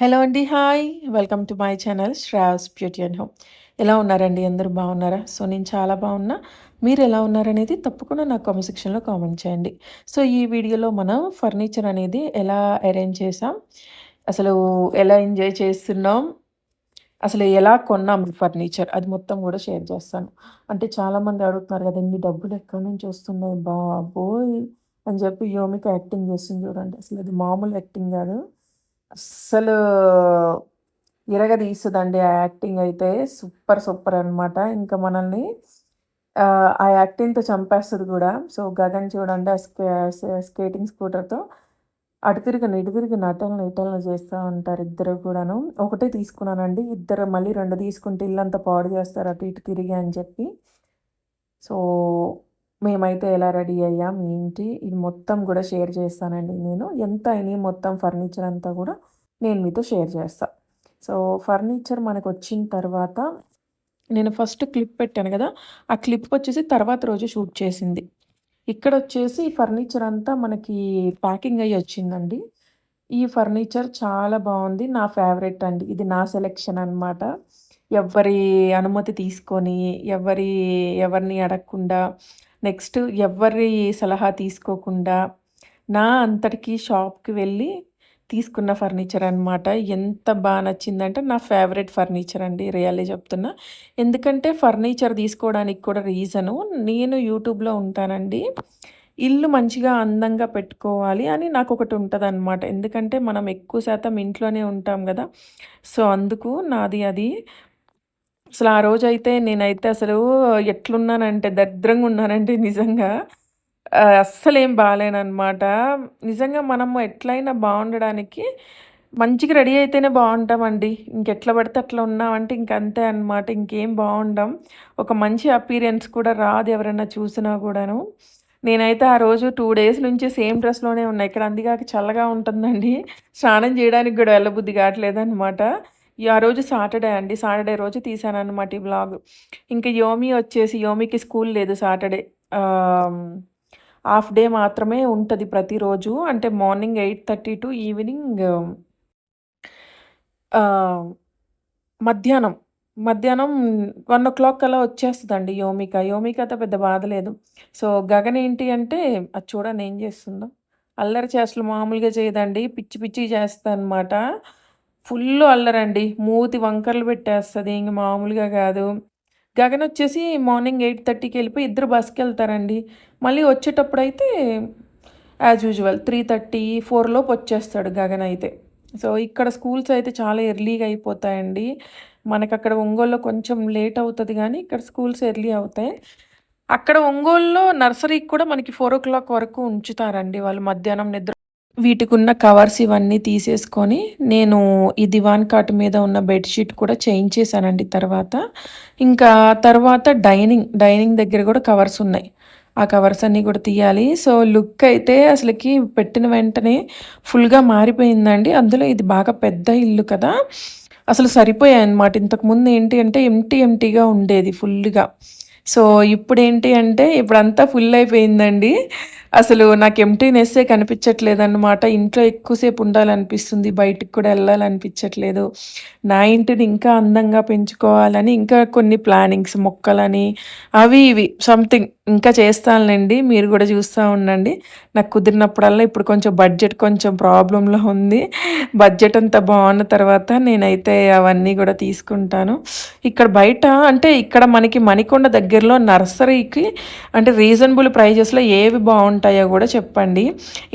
Hello అండి. Hi. Welcome to my channel Shravs beauty and home. ఎలా ఉన్నారండి? అందరూ బాగున్నారా? సో, నేను చాలా బాగున్నా. మీరు ఎలా ఉన్నారనేది తప్పకుండా నాకు కామెంట్ సెక్షన్‌లో కామెంట్ చేయండి. సో, ఈ వీడియోలో మనం ఫర్నిచర్ అనేది ఎలా అరేంజ్ చేసాం, అసలు ఎలా ఎంజాయ్ చేస్తున్నాం, అసలు ఎలా కొన్నాం ఫర్నిచర్ అది మొత్తం కూడా షేర్ చేస్తాను. అంటే చాలామంది అడుగుతున్నారు కదండి డబ్బులు ఎక్కడి నుంచి వస్తున్నాయి బాబోయ్! అని చెప్పి యోమిక యాక్టింగ్ చేస్తుంది చూడండి. అసలు అది మామూలు యాక్టింగ్ కాదు. అస్సలు ఇరగదీస్తుందండి ఆ యాక్టింగ్ అయితే. సూపర్ సూపర్ అనమాట. ఇంకా మనల్ని ఆ యాక్టింగ్‌తో చంపేస్తుంది కూడా. సో, గగన్ చూడండి ఆ స్కే స్కేటింగ్ స్కూటర్‌తో అటు తిరిగిన, ఇటు తిరిగిన, అటెళ్ళను, ఇటెళ్ళను చేస్తూ ఉంటారు ఇద్దరు కూడాను. ఒకటే తీసుకున్నానండి. ఇద్దరు మళ్ళీ రెండు తీసుకుంటే ఇల్లంతా పాడు చేస్తారు అటు ఇటు తిరిగి అని చెప్పి. సో, మేమైతే ఎలా రెడీ అయ్యాం, ఏంటి ఇది మొత్తం కూడా షేర్ చేస్తానండి నేను. ఎంత అయినాయి మొత్తం ఫర్నిచర్ అంతా కూడా నేను మీతో షేర్ చేస్తా. సో, ఫర్నిచర్ మనకు వచ్చిన తర్వాత నేను ఫస్ట్ క్లిప్ పెట్టాను కదా! ఆ క్లిప్ వచ్చేసి తర్వాత రోజు షూట్ చేసింది. ఇక్కడ వచ్చేసి ఫర్నిచర్ అంతా మనకి ప్యాకింగ్ అయ్యి వచ్చిందండి. ఈ ఫర్నిచర్ చాలా బాగుంది నా ఫేవరెట్ అండి. ఇది నా సెలెక్షన్ అనమాట. ఎవ్వరి అనుమతి తీసుకొని, ఎవ్వరి ఎవరిని అడగకుండా, నెక్స్ట్ ఎవరి సలహా తీసుకోకుండా, నా అంతటికి షాప్‌కి వెళ్ళి తీసుకున్న ఫర్నిచర్ అనమాట. ఎంత బాగా నచ్చిందంటే నా ఫేవరెట్ ఫర్నిచర్ అండి. రియల్లీ చెప్తున్నా. ఎందుకంటే ఫర్నిచర్ తీసుకోవడానికి కూడా రీజను నేను యూట్యూబ్‌లో ఉంటానండి. ఇల్లు మంచిగా అందంగా పెట్టుకోవాలి అని నాకు ఒకటి ఉంటుంది అనమాట ఎందుకంటే మనం ఎక్కువ శాతం ఇంట్లోనే ఉంటాం కదా సో, అందుకు నాది అది. అసలు ఆ రోజైతే నేనైతే అసలు ఎట్లున్నానంటే దరిద్రంగా ఉన్నానండి నిజంగా. అస్సలేం బాగాలేనమాట నిజంగా మనము ఎట్లైనా బాగుండడానికి మంచిగా రెడీ అయితేనే బాగుంటామండి ఇంకెట్లా పడితే అట్లా ఉన్నామంటే ఇంక అంతే అనమాట. ఇంకేం బాగుండం ఒక మంచి అపీరియన్స్ కూడా రాదు ఎవరైనా చూసినా కూడాను నేనైతే ఆ రోజు టూ డేస్ నుంచి సేమ్ డ్రెస్‌లోనే ఉన్నాయి ఇక్కడ అందుకే చల్లగా ఉంటుందండి. స్నానం చేయడానికి కూడా వెళ్ళబుద్ధి కావట్లేదు అనమాట ఆ రోజు సాటర్డే అండి. సాటర్డే రోజు తీశాననమాట ఈ బ్లాగ్ ఇంకా యోమి వచ్చేసి యోమికి స్కూల్ లేదు సాటర్డే. హాఫ్ డే మాత్రమే ఉంటుంది ప్రతిరోజు. అంటే మార్నింగ్ 8:30 టు ఈవినింగ్ మధ్యాహ్నం మధ్యాహ్నం, వన్ ఓ క్లాక్ అలా వచ్చేస్తుందండి యోమిక. యోమికతో పెద్ద బాధ లేదు. సో, గగన్ ఏంటి అంటే అది చూడండి ఏం చేస్తుందో. అల్లరి చేష్టలు మామూలుగా చేయదండి. పిచ్చి పిచ్చి చేస్తా అనమాట ఫుల్ అల్లరండి. మూతి వంకర్లు పెట్టేస్తుంది ఇంక మామూలుగా కాదు. గగన్ వచ్చేసి మార్నింగ్ 8:30కి వెళ్ళిపోయి ఇద్దరు బస్‌కెళ్తారండి. మళ్ళీ వచ్చేటప్పుడు అయితే యాజ్ యూజువల్ 3:30, 4 లోపు వచ్చేస్తాడు గగన్ అయితే. సో, ఇక్కడ స్కూల్స్ అయితే చాలా ఎర్లీగా అయిపోతాయండి. మనకక్కడ ఒంగోలులో కొంచెం లేట్ అవుతుంది కానీ ఇక్కడ స్కూల్స్ ఎర్లీ అవుతాయి. అక్కడ ఒంగోలులో నర్సరీకి కూడా మనకి 4:00 వరకు ఉంచుతారండి వాళ్ళు మధ్యాహ్నం నిద్ర వీటికున్న కవర్స్ ఇవన్నీ తీసేసుకొని, నేను ఈ దివాన్ కాట్ మీద ఉన్న బెడ్‌షీట్ కూడా చేంజ్ చేశానండి తర్వాత. ఇంకా తర్వాత డైనింగ్, డైనింగ్ దగ్గర కూడా కవర్స్ ఉన్నాయి. ఆ కవర్స్ అన్నీ కూడా తీయాలి. సో, లుక్ అయితే అసలుకి పెట్టిన వెంటనే ఫుల్‌గా మారిపోయిందండి. అందులో ఇది బాగా పెద్ద ఇల్లు కదా! అసలు సరిపోయాయి అనమాట ఇంతకుముందు ఏంటి అంటే ఎంటీ ఎంటీగా ఉండేది ఫుల్లుగా. సో, ఇప్పుడేంటి అంటే ఇప్పుడంతా ఫుల్ అయిపోయిందండి. అసలు నాకు ఎంప్టీనెస్సే కనిపించట్లేదన్నమాట. ఇంట్లో ఎక్కువసేపు ఉండాలనిపిస్తుంది. బయటికి కూడా వెళ్ళాలనిపించట్లేదు నా ఇంటిని ఇంకా అందంగా పెంచుకోవాలని ఇంకా కొన్ని ప్లానింగ్స్ మొక్కలని అవి ఇవి సంథింగ్ ఇంకా చేస్తానులేండి మీరు కూడా చూస్తా ఉండండి. నాకు కుదిరినప్పుడల్లా ఇప్పుడు కొంచెం బడ్జెట్ కొంచెం ప్రాబ్లంలో ఉంది. బడ్జెట్ అంతా బాగున్న తర్వాత నేనైతే అవన్నీ కూడా తీసుకుంటాను. ఇక్కడ బయట అంటే ఇక్కడ మనకి మణికొండ దగ్గరలో నర్సరీకి అంటే రీజనబుల్ ప్రైజెస్‌లో ఏవి బాగుంటాయో కూడా చెప్పండి.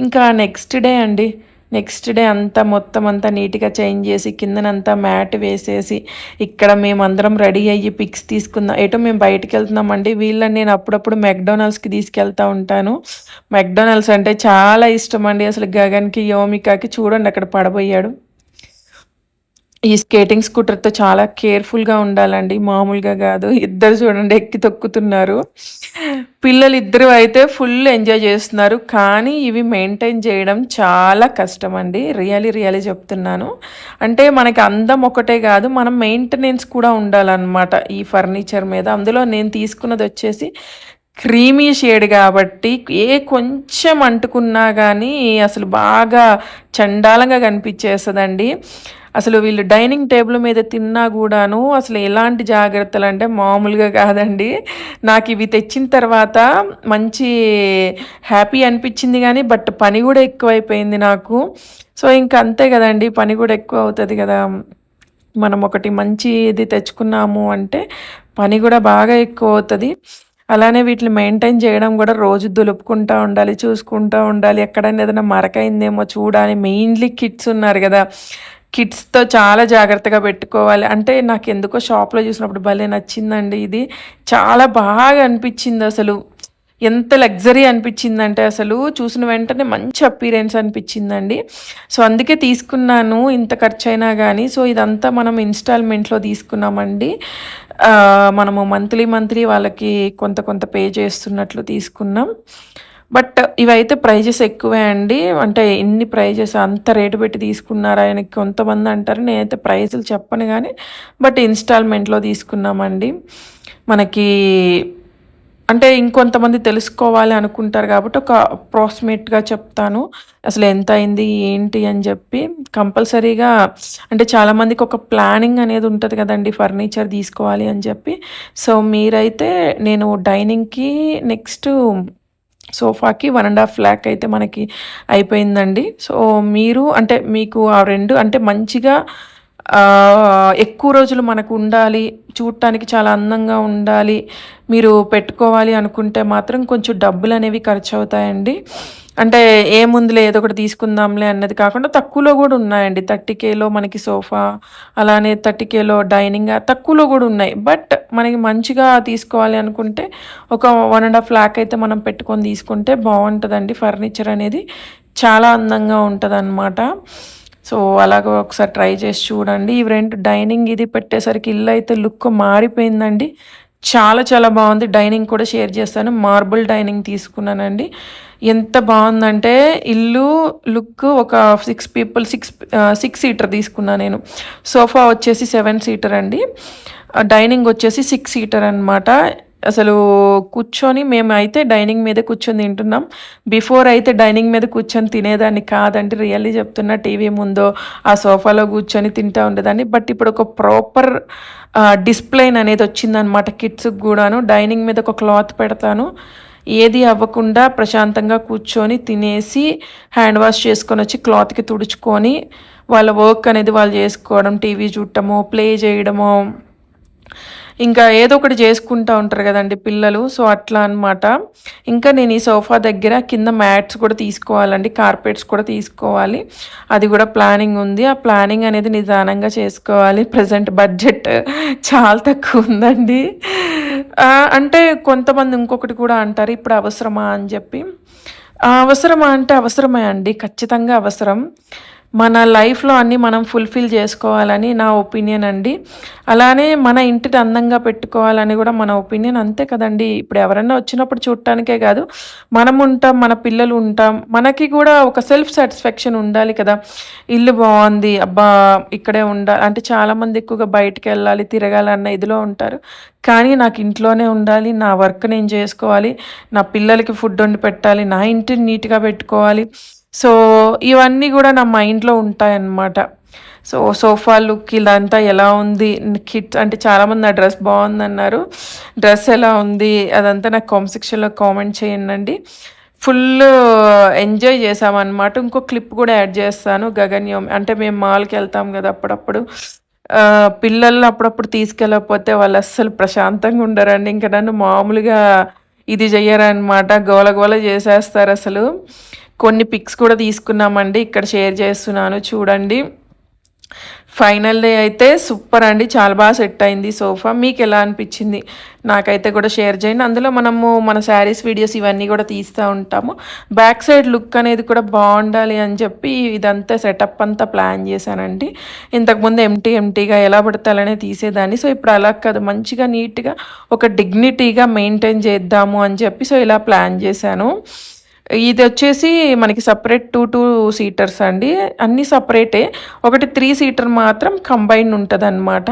ఇంకా నెక్స్ట్ డే అండి. నెక్స్ట్ డే అంతా మొత్తం అంతా నీట్‌గా చేంజ్ చేసి కిందనంతా మ్యాట్ వేసేసి ఇక్కడ మేమందరం రెడీ అయ్యి పిక్స్ తీసుకుందాం. ఎటో మేము బయటికెళ్తున్నామండి. వీళ్ళని నేను అప్పుడప్పుడు మెక్‌డొనాల్డ్స్‌కి తీసుకెళ్తా ఉంటాను. మెక్‌డొనాల్డ్స్ అంటే చాలా ఇష్టం అండి అసలు గగన్‌కి, యోమికాకి చూడండి అక్కడ పడబోయాడు. ఈ స్కేటింగ్ స్కూటర్‌తో చాలా కేర్‌ఫుల్‌గా ఉండాలండి. మామూలుగా కాదు. ఇద్దరు చూడండి ఎక్కి తొక్కుతున్నారు. పిల్లలు ఇద్దరు అయితే ఫుల్ ఎంజాయ్ చేస్తున్నారు. కానీ ఇవి మెయింటైన్ చేయడం చాలా కష్టం అండి రియలీ రియలీ చెప్తున్నాను. అంటే మనకి అందం ఒకటే కాదు. మనం మెయింటెనెన్స్ కూడా ఉండాలన్నమాట ఈ ఫర్నిచర్ మీద. అందులో నేను తీసుకున్నది వచ్చేసి క్రీమీ షేడ్ కాబట్టి ఏ కొంచెం అంటుకున్నా కానీ అసలు బాగా చండాలంగా కనిపించేస్తుందండి. అసలు వీళ్ళు డైనింగ్ టేబుల్ మీద తిన్నా కూడాను అసలు ఎలాంటి జాగ్రత్తలు అంటే మామూలుగా కాదండి. నాకు ఇవి తెచ్చిన తర్వాత మంచి హ్యాపీ అనిపించింది కానీ బట్ పని కూడా ఎక్కువైపోయింది నాకు. సో ఇంకా అంతే కదండి పని కూడా ఎక్కువ అవుతుంది కదా. మనం ఒకటి మంచి ఇది తెచ్చుకున్నాము అంటే పని కూడా బాగా ఎక్కువ అవుతుంది. అలానే వీటిని మెయింటైన్ చేయడం కూడా రోజు దులుపుకుంటూ ఉండాలి చూసుకుంటూ ఉండాలి. ఎక్కడైనా ఏదైనా మరకైందేమో చూడాలి. మెయిన్లీ కిడ్స్ ఉన్నారు కదా. కిడ్స్తో చాలా జాగ్రత్తగా పెట్టుకోవాలి. అంటే నాకు ఎందుకో షాప్లో చూసినప్పుడు భలే నచ్చిందండి ఇది. చాలా బాగా అనిపించింది అసలు. ఎంత లగ్జరీ అనిపించిందంటే అసలు చూసిన వెంటనే మంచి అపీరెన్స్ అనిపించిందండి. సో అందుకే తీసుకున్నాను ఇంత ఖర్చు అయినా కానీ సో ఇదంతా మనం ఇన్స్టాల్మెంట్లో తీసుకున్నామండి. మనము మంత్లీ మంత్లీ వాళ్ళకి కొంత కొంత పే చేస్తున్నట్లు తీసుకున్నాం. బట్ ఇవైతే ప్రైజెస్ ఎక్కువే అండి. అంటే ఎన్ని ప్రైజెస్ అంత రేటు పెట్టి తీసుకున్నారు ఆయనకి కొంతమంది అంటారు. నేనైతే ప్రైజులు చెప్పను కానీ బట్ ఇన్స్టాల్మెంట్లో తీసుకున్నామండి. మనకి అంటే ఇంకొంతమంది తెలుసుకోవాలి అనుకుంటారు కాబట్టి ఒక అప్రాక్సిమేట్గా చెప్తాను. అసలు ఎంత అయింది ఏంటి అని చెప్పి కంపల్సరీగా అంటే చాలామందికి ఒక ప్లానింగ్ అనేది ఉంటుంది కదండి ఫర్నిచర్ తీసుకోవాలి అని చెప్పి. సో మీరైతే నేను డైనింగ్కి నెక్స్ట్ సోఫాకి వన్ అండ్ హాఫ్ ల్యాక్ అయితే మనకి అయిపోయిందండి. సో మీరు అంటే మీకు ఆ రెండు అంటే మంచిగా ఎక్కువ రోజులు మనకు ఉండాలి చూడటానికి చాలా అందంగా ఉండాలి మీరు పెట్టుకోవాలి అనుకుంటే మాత్రం కొంచెం డబ్బులు అనేవి ఖర్చు అవుతాయండి అంటే ఏముందిలే ఏదో ఒకటి తీసుకుందాంలే అన్నది కాకుండా తక్కువలో కూడా ఉన్నాయండి. థర్టీ కేలో మనకి సోఫా అలానే థర్టీ కేలో డైనింగ్ తక్కువలో కూడా ఉన్నాయి. బట్ మనకి మంచిగా తీసుకోవాలి అనుకుంటే ఒక వన్ అండ్ హాఫ్ ల్యాక్ అయితే మనం పెట్టుకొని తీసుకుంటే బాగుంటుందండి. ఫర్నిచర్ అనేది చాలా అందంగా ఉంటుంది సో అలాగ ఒకసారి ట్రై చేసి చూడండి. ఇవి రెండు డైనింగ్ ఇది పెట్టేసరికి ఇల్లు అయితే లుక్ మారిపోయిందండి. చాలా చాలా బాగుంది. డైనింగ్ కూడా షేర్ చేస్తాను. మార్బుల్ డైనింగ్ తీసుకున్నానండి. ఎంత బాగుందంటే ఇల్లు లుక్ ఒక six people six six seater తీసుకున్నా నేను. సోఫా వచ్చేసి సెవెన్ సీటర్ అండి. డైనింగ్ వచ్చేసి సిక్స్ సీటర్ అనమాట అసలు కూర్చొని మేము అయితే డైనింగ్ మీద కూర్చొని తింటున్నాం. బిఫోర్ అయితే డైనింగ్ మీద కూర్చొని తినేదాన్ని కాదంటే రియల్లీ చెప్తున్నా టీవీ ముందో ఆ సోఫాలో కూర్చొని తింటూ ఉండేదాన్ని. బట్ ఇప్పుడు ఒక ప్రాపర్ డిస్ప్లేన్ అనేది వచ్చిందనమాట కిడ్స్కి కూడాను. డైనింగ్ మీద ఒక క్లాత్ పెడతాను. ఏది అవ్వకుండా ప్రశాంతంగా కూర్చొని తినేసి హ్యాండ్ వాష్ చేసుకొని వచ్చి క్లాత్కి తుడుచుకొని వాళ్ళ వర్క్ అనేది వాళ్ళు చేసుకోవడం టీవీ చూడటము ప్లే చేయడము ఇంకా ఏదో ఒకటి చేసుకుంటూ ఉంటారు కదండి పిల్లలు. సో అట్లా అనమాట ఇంకా నేను ఈ సోఫా దగ్గర కింద మ్యాట్స్ కూడా తీసుకోవాలండి. కార్పెట్స్ కూడా తీసుకోవాలి. అది కూడా ప్లానింగ్ ఉంది. ఆ ప్లానింగ్ అనేది నిదానంగా చేసుకోవాలి. ప్రజెంట్ బడ్జెట్ చాలా తక్కువ ఉందండి. అంటే కొంతమంది ఇంకొకటి కూడా అంటారు ఇప్పుడు అవసరమా? అని చెప్పి. అవసరమా అంటే అవసరమే అండి. ఖచ్చితంగా అవసరం. మన లైఫ్లో అన్నీ మనం ఫుల్ఫిల్ చేసుకోవాలని నా ఒపీనియన్ అండి. అలానే మన ఇంటిని అందంగా పెట్టుకోవాలని కూడా మన ఒపీనియన్ అంతే కదండి. ఇప్పుడు ఎవరన్నా వచ్చినప్పుడు చూడటానికే కాదు మనం ఉంటాం మన పిల్లలు ఉంటాం మనకి కూడా ఒక సెల్ఫ్ సాటిస్ఫాక్షన్ ఉండాలి కదా. ఇల్లు బాగుంది అబ్బా ఇక్కడే ఉండాలి అంటే చాలామంది ఎక్కువగా బయటకు వెళ్ళాలి తిరగాలన్న ఇదిలో ఉంటారు. కానీ నాకు ఇంట్లోనే ఉండాలి నా వర్క్ నేను చేసుకోవాలి నా పిల్లలకి ఫుడ్ వండి పెట్టాలి నా ఇంటిని నీట్గా పెట్టుకోవాలి. సో ఇవన్నీ కూడా నా మైండ్లో ఉంటాయన్నమాట. సో సోఫా లుక్ ఇదంతా ఎలా ఉంది? కిట్ అంటే చాలామంది ఆ డ్రెస్ బాగుందన్నారు. డ్రెస్ ఎలా ఉంది? అదంతా నాకు కామెంట్ సెక్షన్లో కామెంట్ చేయండి ఫుల్ ఎంజాయ్ చేసామన్నమాట ఇంకో క్లిప్ కూడా యాడ్ చేస్తాను. గగన్యం అంటే మేము మాల్కి వెళ్తాం కదా అప్పుడప్పుడు. పిల్లల్ని అప్పుడప్పుడు తీసుకెళ్ళకపోతే వాళ్ళు అస్సలు ప్రశాంతంగా ఉండరండి. ఇంకా నన్ను మామూలుగా ఇది చెయ్యరనమాట గోల గోల చేసేస్తారు అసలు. కొన్ని పిక్స్ కూడా తీసుకున్నామండి. ఇక్కడ షేర్ చేస్తున్నాను చూడండి. ఫైనల్ డే అయితే సూపర్ అండి. చాలా బాగా సెట్ అయింది సోఫా మీకు ఎలా అనిపించింది? నాకైతే కూడా షేర్ చేయండి. అందులో మనము మన శారీస్ వీడియోస్ ఇవన్నీ కూడా తీస్తూ ఉంటాము. బ్యాక్ సైడ్ లుక్ అనేది కూడా బాగుండాలి అని చెప్పి ఇదంతా సెటప్ అంతా ప్లాన్ చేశానండి. ఇంతకుముందు ఎంటీ ఎంటీగా ఎలా పడతాలనే తీసేదాన్ని. సో ఇప్పుడు అలా కాదు. మంచిగా నీట్గా ఒక డిగ్నిటీగా మెయింటైన్ చేద్దాము అని చెప్పి సో ఇలా ప్లాన్ చేశాను. ఇది వచ్చేసి మనకి సపరేట్ టూ టూ సీటర్స్ అండి. అన్నీ సపరేటే ఒకటి త్రీ సీటర్ మాత్రం కంబైన్ ఉంటుంది అనమాట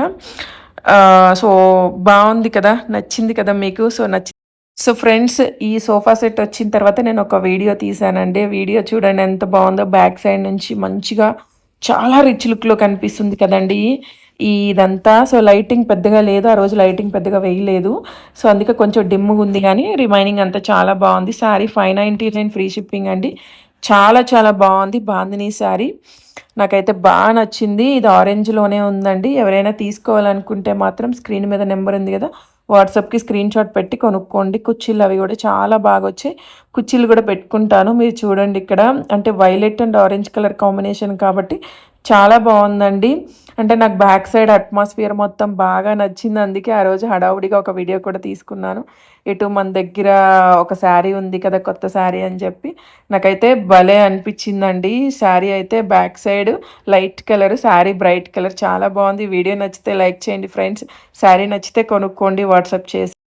సో బాగుంది కదా? నచ్చింది కదా మీకు? సో నచ్చి సో ఫ్రెండ్స్ ఈ సోఫా సెట్ వచ్చిన తర్వాత నేను ఒక వీడియో తీసానండి. వీడియో చూడండి ఎంత బాగుందో. బ్యాక్ సైడ్ నుంచి మంచిగా చాలా రిచ్ లుక్లో కనిపిస్తుంది కదండీ. ఇదంతా. సో లైటింగ్ పెద్దగా లేదు. ఆ రోజు లైటింగ్ పెద్దగా వేయలేదు. సో అందుకే కొంచెం డిమ్గా ఉంది కానీ రిమైనింగ్ అంతా చాలా బాగుంది. Sari five ninety nine free shipping అండి. చాలా చాలా బాగుంది. బాందిని శారీ. నాకైతే బాగా నచ్చింది. ఇది ఆరెంజ్లోనే ఉందండి. ఎవరైనా తీసుకోవాలనుకుంటే మాత్రం స్క్రీన్ మీద నెంబర్ ఉంది కదా వాట్సాప్కి స్క్రీన్ షాట్ పెట్టి కొనుక్కోండి. కుర్చీలు అవి కూడా చాలా బాగా వచ్చాయి. కుర్చీలు కూడా పెట్టుకుంటాను. మీరు చూడండి ఇక్కడ. అంటే violet and orange colour combination కాబట్టి చాలా బాగుందండి. అంటే నాకు బ్యాక్ సైడ్ అట్మాస్ఫియర్ మొత్తం బాగా నచ్చింది. అందుకే ఆ రోజు హడావుడిగా ఒక వీడియో కూడా తీసుకున్నాను. ఇటు మన దగ్గర ఒక శారీ ఉంది కదా కొత్త శారీ అని చెప్పి. నాకైతే భలే అనిపించిందండి. శారీ అయితే back side light colour sari bright colour చాలా బాగుంది. వీడియో నచ్చితే లైక్ చేయండి ఫ్రెండ్స్. శారీ నచ్చితే కొనుక్కోండి వాట్సాప్ చేసి.